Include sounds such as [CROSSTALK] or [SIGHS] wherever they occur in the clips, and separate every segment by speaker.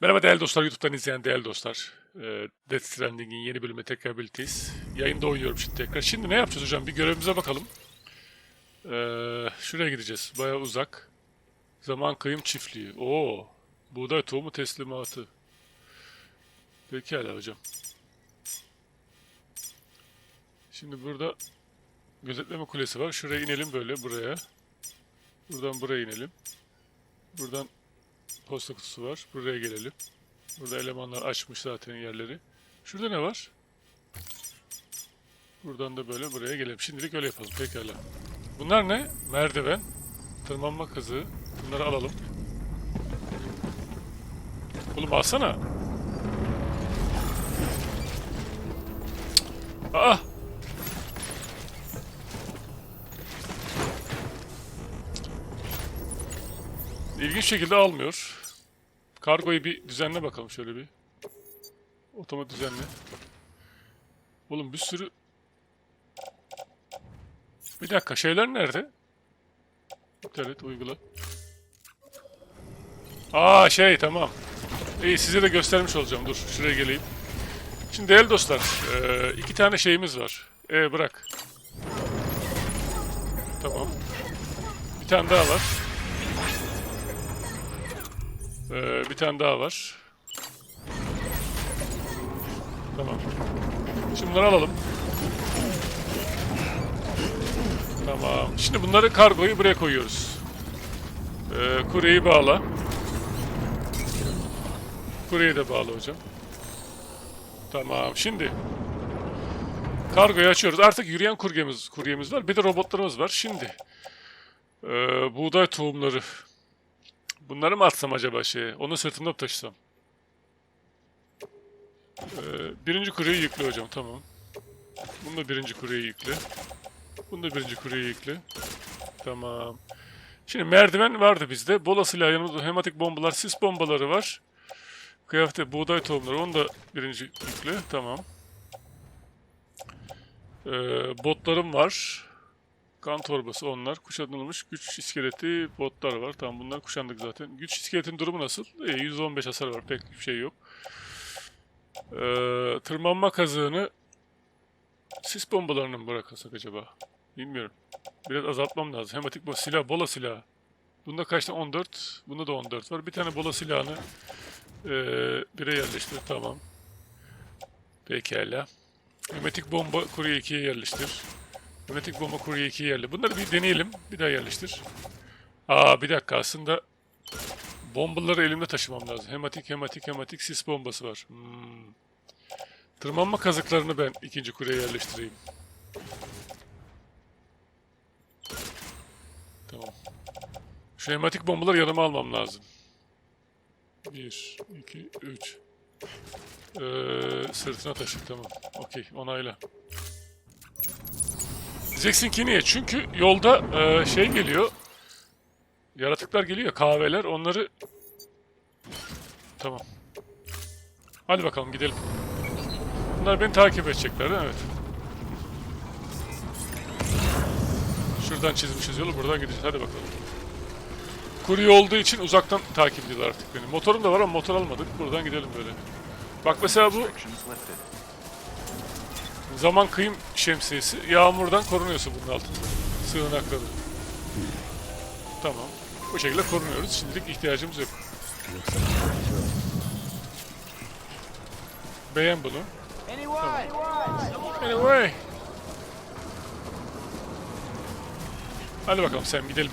Speaker 1: Merhaba değerli dostlar, YouTube'dan izleyen değerli dostlar. Ee, Death Stranding'in yeni bölümüne tekrar birlikteyiz. Yayında oynuyorum şimdi tekrar. Şimdi ne yapacağız hocam? Bir görevimize bakalım. Ee, şuraya gideceğiz. Baya uzak. Zaman kıyım çiftliği. Oo, buğday tohumu teslimatı. Pekala hocam. Şimdi burada gözetleme kulesi var. Şuraya inelim böyle buraya. Buradan buraya inelim. Buradan posta kutusu var. Buraya gelelim. Burada elemanlar açmış zaten yerleri. Şurada ne var? Buradan da böyle buraya gelelim. Şimdilik öyle yapalım. Pekala. Bunlar ne? Merdiven. Tırmanma kazığı. Bunları alalım. Oğlum alsana. Aa! İlginç şekilde almıyor. Kargoyu bir düzenle bakalım şöyle bir. Otomat düzenle. Oğlum bir sürü... Bir dakika şeyler nerede? İnternet uygula. Aa şey tamam. İyi size de göstermiş olacağım. Dur şuraya geleyim. Şimdi değerli dostlar iki tane şeyimiz var. E bırak. Tamam. Bir tane daha var. Ee, bir tane daha var. Tamam. Şimdi bunları alalım. Tamam. Şimdi bunları kargoyu buraya koyuyoruz. Ee, kuryeyi bağla. Kuryeyi de bağla hocam. Tamam. Şimdi kargoyu açıyoruz. Artık yürüyen kuryemiz, kuryemiz var. Bir de robotlarımız var. Şimdi ee, buğday tohumları Bunları mı atsam acaba şeye? Onu sırtımda taşısam? Ee, birinci kuryeyi yükle hocam tamam. Bunu da birinci kuryeyi yükle. Bunu da birinci kuryeyi yükle. Tamam. Şimdi merdiven vardı bizde. Bola silahı yanımızda hematik bombalar, sis bombaları var. Kıyafete buğday tohumları onu da birinci yükle. Tamam. Ee, botlarım var. Kan torbası onlar. Kuşatılmış güç iskeleti botlar var. Tamam bunlar kuşandık zaten. Güç iskeletin durumu nasıl? İyi 115 hasar var. Pek bir şey yok. Ee, tırmanma kazığını sis bombalarını mı bırakasak acaba? Bilmiyorum. Biraz azaltmam lazım. Hematik bu silah, bola silahı. Bunda kaç tane? 14. Bunda da 14 var. Bir tane bola silahını ee, bire yerleştir. Tamam. Pekala. Hematik bomba kurye 2'ye yerleştir. Hermetik bomba kurye 2 yerli. Bunları bir deneyelim. Bir daha yerleştir. Aa bir dakika aslında bombaları elimde taşımam lazım. Hematik, hematik, hematik sis bombası var. Hmm. Tırmanma kazıklarını ben ikinci kuryeye yerleştireyim. Tamam. Şu hematik bombaları yanıma almam lazım. 1, 2, 3. Ee, sırtına taşı tamam. Okey onayla. Diyeceksin ki niye? Çünkü yolda e, şey geliyor. Yaratıklar geliyor. Kahveler. Onları... Tamam. Hadi bakalım gidelim. Bunlar beni takip edecekler değil mi? Evet. Şuradan çizmişiz yolu. Buradan gideceğiz. Hadi bakalım. Kurye olduğu için uzaktan takip ediyorlar artık beni. Motorum da var ama motor almadık. Buradan gidelim böyle. Bak mesela bu. Zaman kıyım şemsiyesi. Yağmurdan korunuyorsun bunun altında. Sığınakları. Tamam. Bu şekilde korunuyoruz. Şimdilik ihtiyacımız yok. Beğen bunu. Anyway. Hadi bakalım sen gidelim.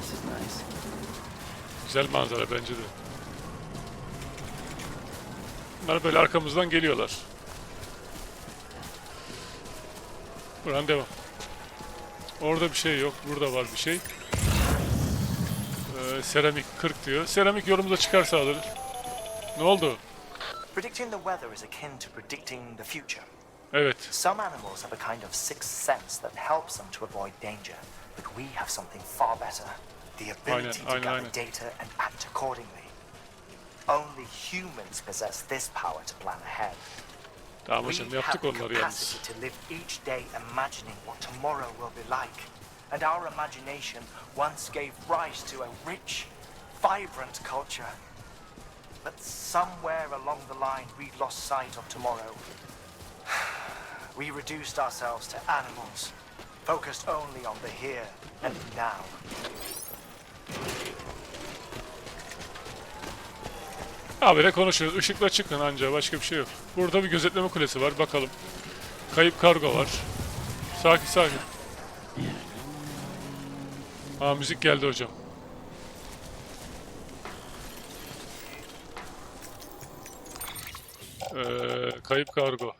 Speaker 2: This is nice.
Speaker 1: Güzel manzara bence de. Bunlar böyle arkamızdan geliyorlar. Buradan devam. Orada bir şey yok. Burada var bir şey. Ee, seramik 40 diyor. Seramik yolumuza çıkarsa alır. Ne oldu?
Speaker 3: Predicting the weather is akin to predicting the future.
Speaker 1: Evet.
Speaker 3: Some animals have a kind of sixth sense that helps them to avoid danger, but we have something far better the ability to
Speaker 1: aynen,
Speaker 3: gather
Speaker 1: aynen.
Speaker 3: data and act accordingly. Only humans possess this power to plan ahead. We have the
Speaker 1: yalnız.
Speaker 3: capacity to live each day imagining what tomorrow will be like and our imagination once gave rise to a rich, vibrant culture. But somewhere along the line, we lost sight of tomorrow. [SIGHS] We reduced ourselves to animals, focused only on the here and now.
Speaker 1: Habire konuşuyoruz. Işıkla çıkın anca başka bir şey yok. Burada bir gözetleme kulesi var. Bakalım. Kayıp kargo var. Sakin sakin. Aa müzik geldi hocam. Ee, kayıp kargo.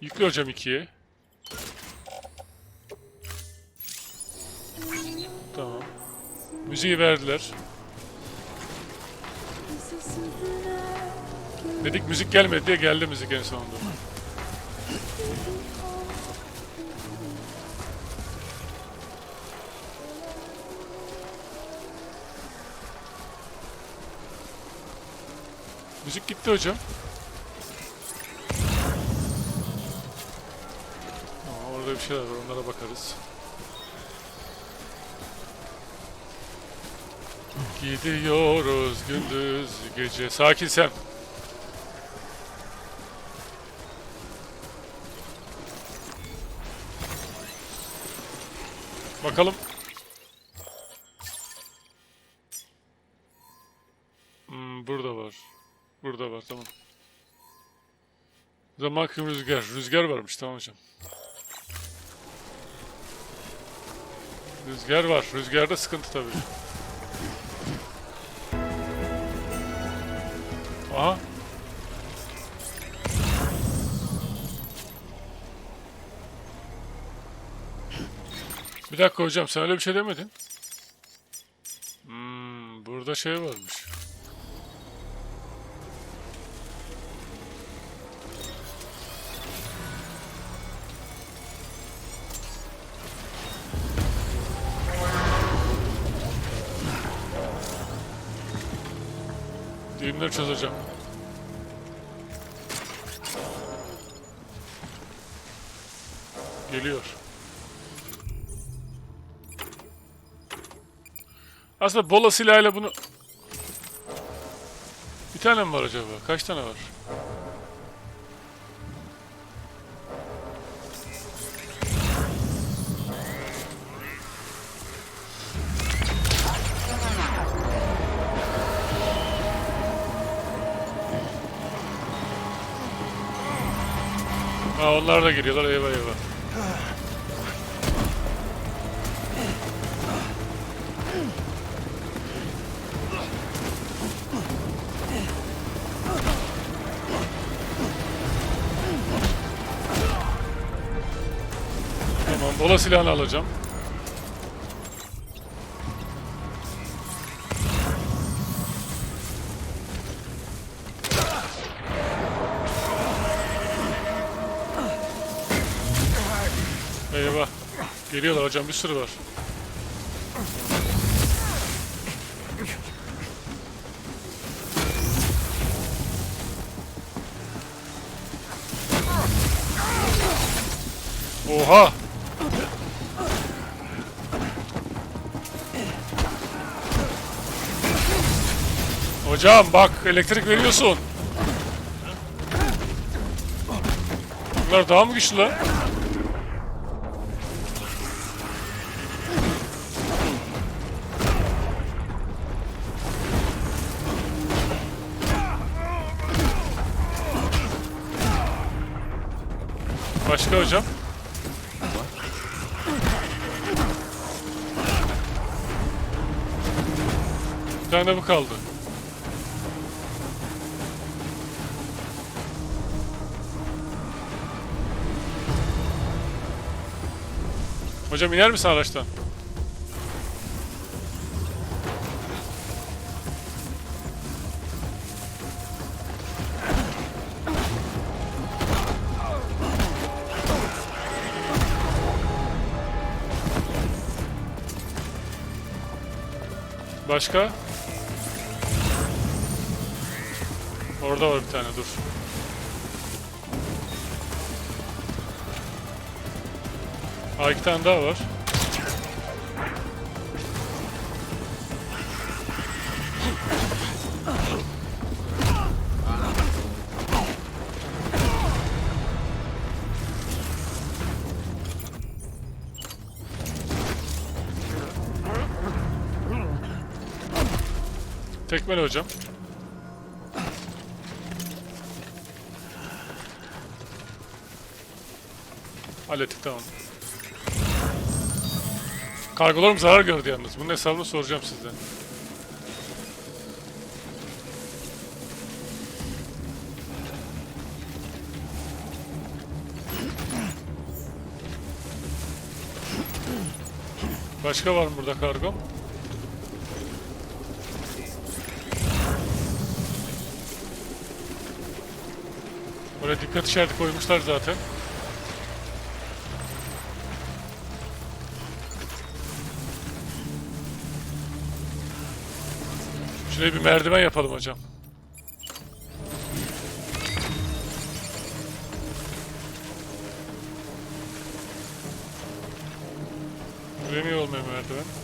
Speaker 1: Yükle hocam ikiye. Tamam. Müziği verdiler. Dedik müzik gelmedi diye geldi müzik en sonunda. Müzik gitti hocam. Ama orada bir şeyler var onlara bakarız. Gidiyoruz gündüz gece. Sakin sen. Bakalım. Hmm, burada var. Burada var tamam. Zaman kım rüzgar. Rüzgar varmış tamam hocam. Rüzgar var. Rüzgarda sıkıntı tabii. Aha. Bir dakika hocam sen öyle bir şey demedin. Hmm, burada şey varmış. Düğümleri çözeceğim. Geliyor. Aslında bola silahıyla bunu... Bir tane mi var acaba? Kaç tane var? Ha onlar da giriyorlar eyvah eyvah. Tamam bola silahını alacağım. Geliyorlar hocam bir sürü var. Oha! Hocam bak elektrik veriyorsun. Bunlar daha mı güçlü lan? Başka hocam? Bir tane bu kaldı. Hocam iner misin araçtan? Başka? Orada var bir tane dur. Aa iki tane daha var. Tekmele hocam. Hallettik tamam. Kargolarım zarar gördü yalnız. Bunun hesabını soracağım sizden. Başka var mı burada kargom? Oraya dikkat işareti koymuşlar zaten. Şuraya bir merdiven yapalım hocam. Niye olmuyor merdiven?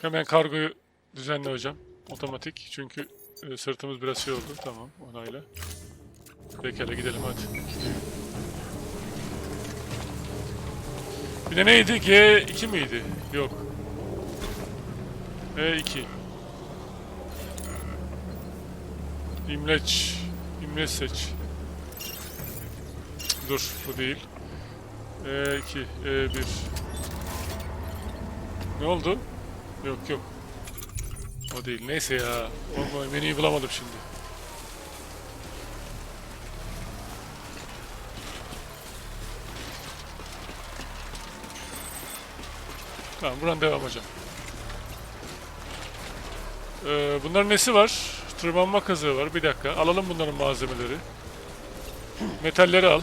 Speaker 1: Hemen kargoyu düzenle hocam. Otomatik. Çünkü e, sırtımız biraz şey oldu. Tamam. Onayla. Pekala gidelim hadi. Bir de neydi? G2 miydi? Yok. E2. İmleç. İmleç seç. Dur bu değil. E2, E1. Ne oldu? Yok yok. O değil. Neyse ya. O menüyü bulamadım şimdi. Tamam buradan devam hocam. Ee, bunların nesi var? Tırmanma kazığı var. Bir dakika. Alalım bunların malzemeleri. Metalleri al.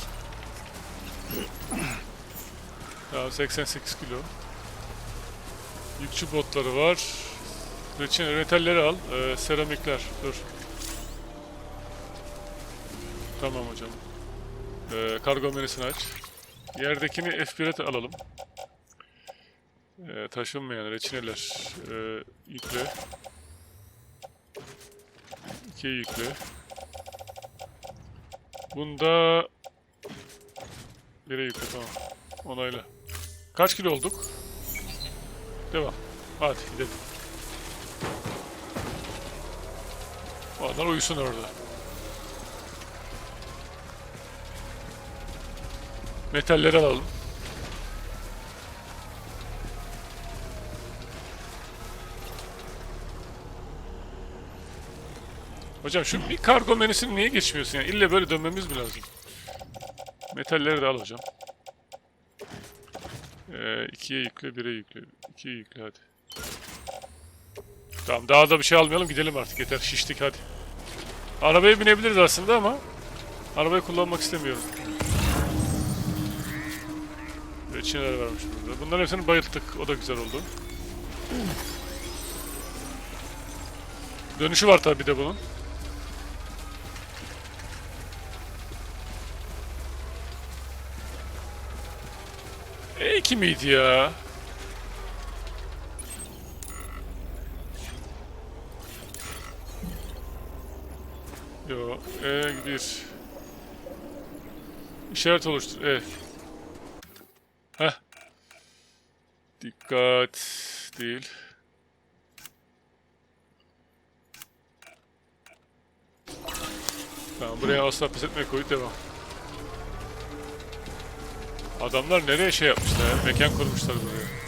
Speaker 1: Tamam 88 kilo. Yükçü botları var. Reçin, metalleri al. Ee, seramikler. Dur. Tamam hocam. Ee, kargo menüsünü aç. Yerdekini F1'e alalım. Ee, taşınmayan reçineler. Ee, yükle. İkiye yükle. Bunda... Bire yükle tamam. Onayla. Kaç kilo olduk? Devam. Hadi gidelim. Onlar uyusun orada. Metalleri alalım. Hocam şu bir kargo menüsünü niye geçmiyorsun yani? İlle böyle dönmemiz mi lazım? Metalleri de al hocam. Ee, yükle, bire yükle. İkiye yükle hadi. Tamam daha da bir şey almayalım gidelim artık yeter şiştik hadi. Arabaya binebiliriz aslında ama arabayı kullanmak istemiyorum. Reçineler varmış burada. Bunların hepsini bayılttık. O da güzel oldu. Dönüşü var tabi de bunun. E2 miydi ya? Yo, E1. İşaret oluştur. E. Heh. Dikkat değil. Tamam buraya asla pes etmeye koyup devam. Adamlar nereye şey yapmışlar ya? Mekan kurmuşlar buraya.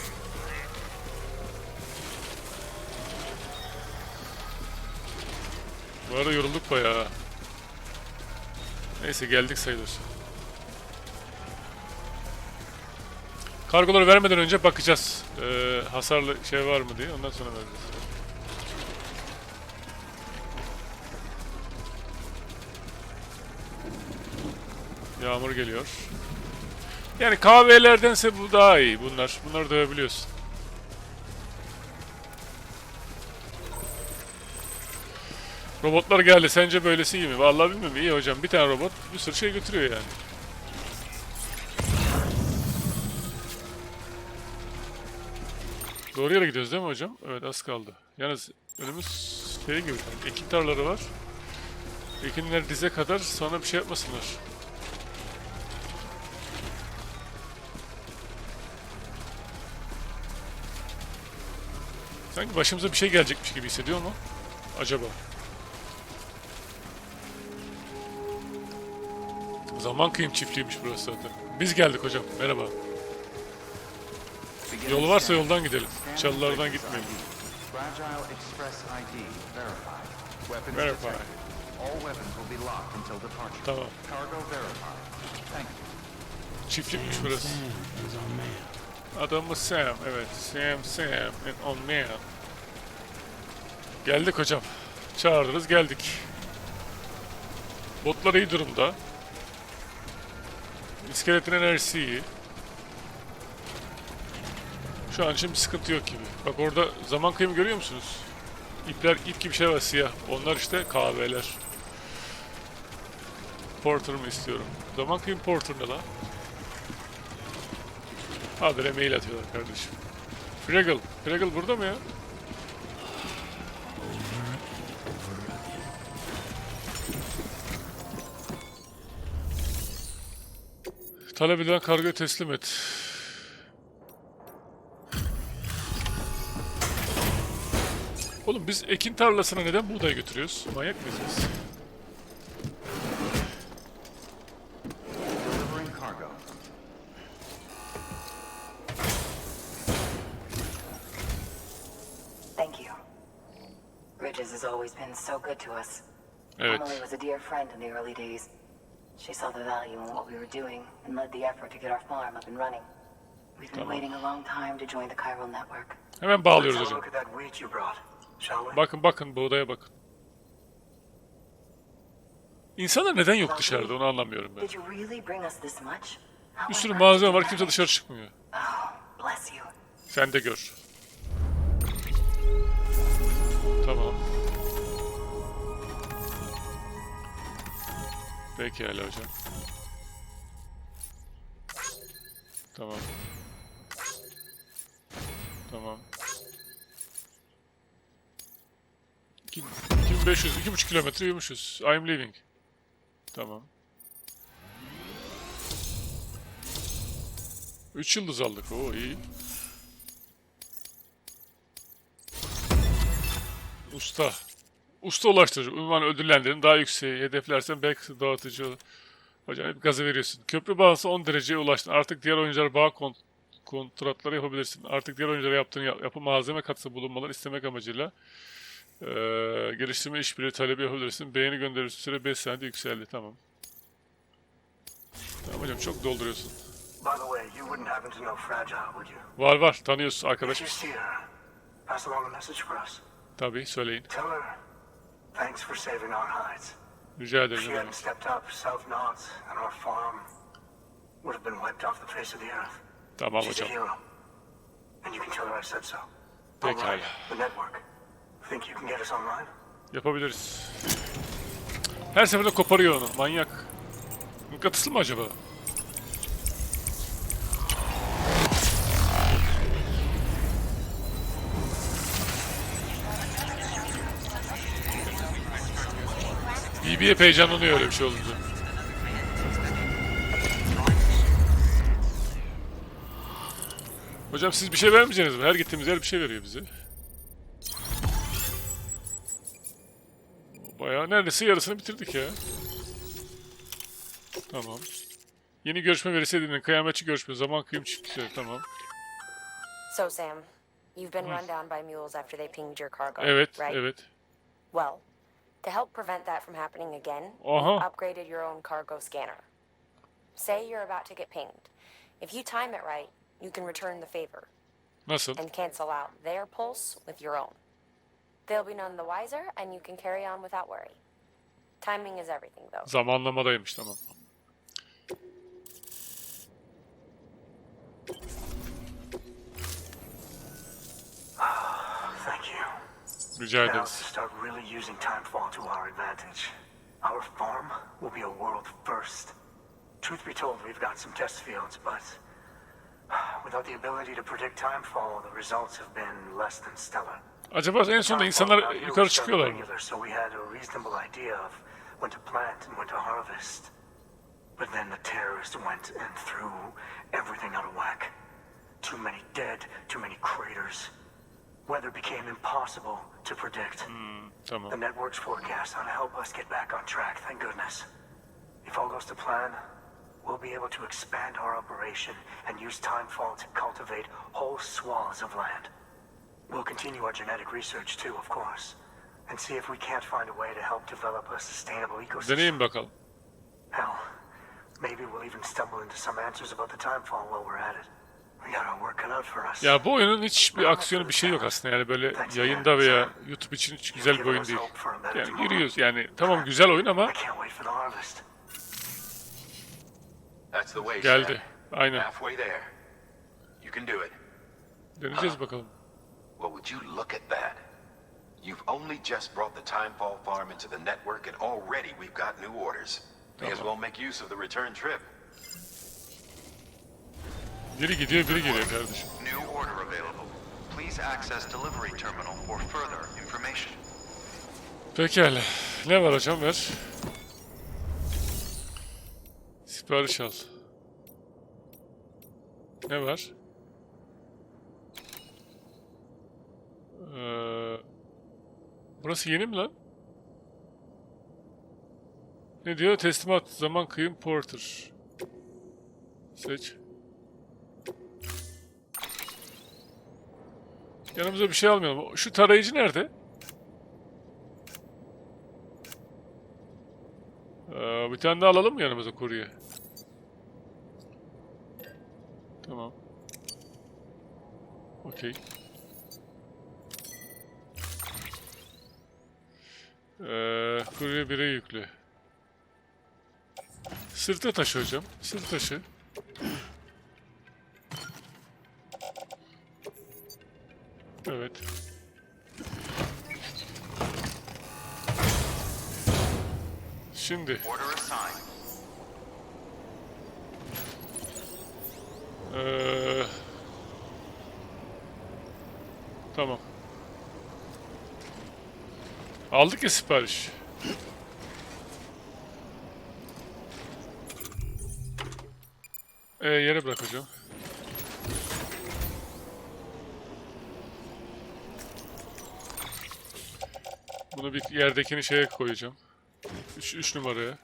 Speaker 1: Bu arada yorulduk bayağı. Neyse geldik sayılır. Kargoları vermeden önce bakacağız. Ee, hasarlı şey var mı diye. Ondan sonra vereceğiz. Yağmur geliyor. Yani kahvelerdense bu daha iyi bunlar. Bunları dövebiliyorsun. Robotlar geldi. Sence böylesi iyi mi? Vallahi bilmiyorum. İyi hocam. Bir tane robot bir sürü şey götürüyor yani. Doğru yere gidiyoruz değil mi hocam? Evet az kaldı. Yalnız önümüz şey gibi. Yani ekin tarlaları var. Ekinler dize kadar sonra bir şey yapmasınlar. Sanki başımıza bir şey gelecekmiş gibi hissediyor mu? Acaba? Zaman kıyım çiftliğiymiş burası zaten. Biz geldik hocam. Merhaba. Yolu varsa yoldan gidelim. Çalılardan gitmeyelim. Verify.
Speaker 2: detected. All weapons will be locked until departure.
Speaker 1: Tamam.
Speaker 2: Cargo verified. Thank you.
Speaker 1: Çiftlikmiş burası. Adamı Sam. Evet. Sam, Sam. And on man. Geldik hocam. Çağırdınız geldik. Botlar iyi durumda. İskeletin enerjisi iyi. Şu an için bir sıkıntı yok gibi. Bak orada zaman kıyımı görüyor musunuz? İpler, ip gibi şey var siyah. Onlar işte kahveler. Porter mı istiyorum? Zaman kıyım Porter ne lan? Habire mail atıyorlar kardeşim. Fraggle. Fraggle burada mı ya? Talep edilen kargoyu teslim et. Oğlum biz ekin tarlasına neden buğday götürüyoruz? Manyak mıyız biz?
Speaker 4: Bridges has always been so good to us.
Speaker 1: Evet.
Speaker 4: Emily was a dear friend in the early days. She saw the value in what we were doing and led the effort to get our farm up and running. We've been
Speaker 1: Tamam.
Speaker 4: waiting a long time to join the chiral network.
Speaker 1: Hemen bağlıyoruz
Speaker 5: Let's have a
Speaker 1: hocam.
Speaker 5: look at that wheat you brought, shall we?
Speaker 1: Bakın bakın buğdaya bakın. İnsanlar neden yok dışarıda onu anlamıyorum ben.
Speaker 4: Did you really bring us this much? How
Speaker 1: Bir sürü
Speaker 4: earth
Speaker 1: malzeme
Speaker 4: did
Speaker 1: var kimse dışarı çıkmıyor.
Speaker 4: Oh, bless you.
Speaker 1: Sen de gör. Tamam. Pekala hocam. Tamam. Tamam. İki- 2500, 2,5 kilometre yürümüşüz. I'm leaving. Tamam. 3 yıldız aldık. Oo iyi. Usta. Usta ulaştırıcı. Ünvan ödüllendirin. Daha yükseği hedeflersen belki dağıtıcı olur. Hocam hep gazı veriyorsun. Köprü bağısı 10 dereceye ulaştın. Artık diğer oyunculara bağ kont kontratları yapabilirsin. Artık diğer oyunculara yaptığın yap- yapı malzeme katkısı bulunmaları istemek amacıyla eee, geliştirme işbirliği talebi yapabilirsin. Beğeni gönderirsin. Süre 5 saniyede yükseldi. Tamam. Tamam hocam çok dolduruyorsun. Var var. Tanıyorsun
Speaker 5: If you
Speaker 1: arkadaşımız.
Speaker 5: see her, pass along a message for us.
Speaker 1: Tabii söyleyin.
Speaker 5: Thanks for saving our hides.
Speaker 1: Rica
Speaker 5: If
Speaker 1: ederim.
Speaker 5: she
Speaker 1: ne
Speaker 5: hadn't stepped up, South Knots and our farm would have been wiped off the face of the earth.
Speaker 1: Tamam
Speaker 5: She's a
Speaker 1: hocam.
Speaker 5: hero. And you can tell her I said so.
Speaker 1: Pekala.
Speaker 5: The network. Think you can get us online?
Speaker 1: Yapabiliriz. Her seferinde koparıyor onu. Manyak. Mıknatıslı mı acaba? BB hep heyecanlanıyor öyle bir şey olunca. Hocam siz bir şey vermeyeceksiniz mi? Her gittiğimiz yer bir şey veriyor bize. Bayağı neredeyse yarısını bitirdik ya. Tamam. Yeni görüşme verisi edinin. Kıyametçi görüşme. Zaman kıyım çiftlikleri. Tamam.
Speaker 6: So, Sam, you've been run down by mules after they pinged your cargo,
Speaker 1: Evet,
Speaker 6: right?
Speaker 1: evet.
Speaker 6: Well, to help prevent that from happening again,
Speaker 1: Uh-huh.
Speaker 6: upgraded your own cargo scanner. Say you're about to get pinged. If you time it right, you can return the favor
Speaker 1: Nasıl?
Speaker 6: and cancel out their pulse with your own. They'll be none the wiser, and you can carry on without worry. Timing is everything, though.
Speaker 1: Zamanlamadaymış tamam. Rica
Speaker 5: Now
Speaker 1: ederiz.
Speaker 5: start really using timefall to our advantage. Our farm will be a world first. Truth be told, we've got some test fields, but [SIGHS] without the ability to predict timefall, the results have been less than stellar.
Speaker 1: Acaba en sonunda insanlar yukarı çıkıyorlar mı?
Speaker 5: So we had a reasonable idea of when to plant and when to harvest. But then the terrorists went and threw everything out of whack. Too many dead, too many craters. Weather became impossible to predict. The network's forecast ought to help us get back on track, thank goodness. If all goes to plan, we'll be able to expand our operation and use timefall to cultivate whole swaths of land. We'll continue our genetic research too, of course, and see if we can't find a way to help develop a sustainable ecosystem.
Speaker 1: Deneyin bakalım.
Speaker 5: Hell, maybe we'll even stumble into some answers about the timefall while we're at it.
Speaker 1: Ya bu oyunun hiçbir aksiyonu bir şey yok aslında yani böyle yayında veya YouTube için hiç güzel bir oyun değil. Yani yürüyoruz yani tamam güzel oyun ama geldi. Aynen.
Speaker 7: Halfway there. You can do it.
Speaker 1: Deneyeceğiz bakalım.
Speaker 7: Well, would you look at that? You've only just brought the Timefall farm into the network, and already we've got new orders. May as well make use of the return trip.
Speaker 1: Biri gidiyor biri geliyor kardeşim.
Speaker 2: New order available. Please access delivery terminal for further information.
Speaker 1: Pekala. Ne var hocam ver. Sipariş al. Ne var? Ee, burası yeni mi lan? Ne diyor? Teslimat zaman kıyım porter. Seç. Yanımıza bir şey almayalım. Şu tarayıcı nerede? Ee, bir tane daha alalım mı yanımıza kurye? Tamam. Okey. Ee, kurye bire yüklü. Sırta taşı hocam. Sırt taşı. Şimdi. Ee, tamam. Aldık ya sipariş. Ee, yere bırak hocam. Bunu bir yerdekini şeye koyacağım. 3 3 numaraya.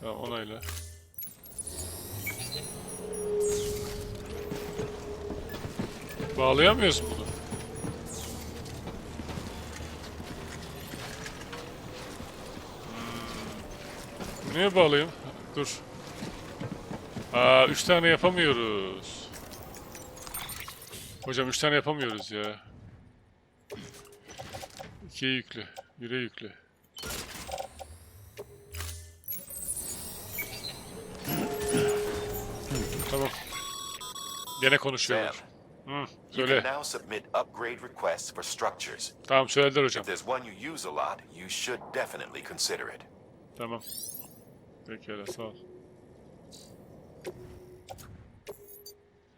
Speaker 1: Tamam onayla. Bağlayamıyoruz bunu. Hmm. Niye bağlayayım? Dur. Aa, üç tane yapamıyoruz. Hocam üç tane yapamıyoruz ya. İkiye yüklü. Bire yüklü. Gene konuşuyorlar. Hı,
Speaker 7: You
Speaker 1: söyle.
Speaker 7: now submit upgrade requests for structures.
Speaker 1: Tamam söylediler hocam.
Speaker 7: If there's one you use a lot, you should definitely consider it.
Speaker 1: Tamam. Pekala sağ ol.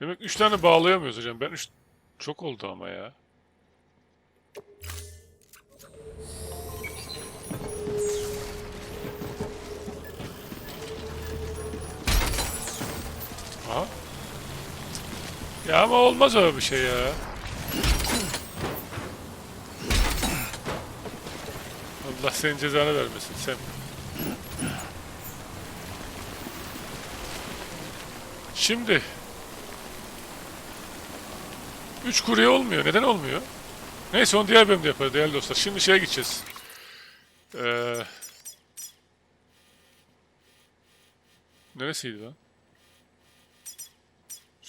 Speaker 1: Demek üç tane bağlayamıyoruz hocam. Ben üç... Çok oldu ama ya. Aha. Ya ama olmaz öyle bir şey ya. Allah senin cezanı vermesin sen. Şimdi 3 kurye olmuyor. Neden olmuyor? Neyse onu diğer bölümde yaparız değerli dostlar. Şimdi şeye gideceğiz. Ee, neresiydi lan?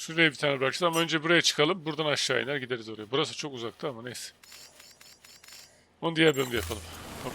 Speaker 1: Şuraya bir tane bırakacağız ama önce buraya çıkalım. Buradan aşağı iner gideriz oraya. Burası çok uzakta ama neyse. Onu diğer bölümde yapalım. Hop.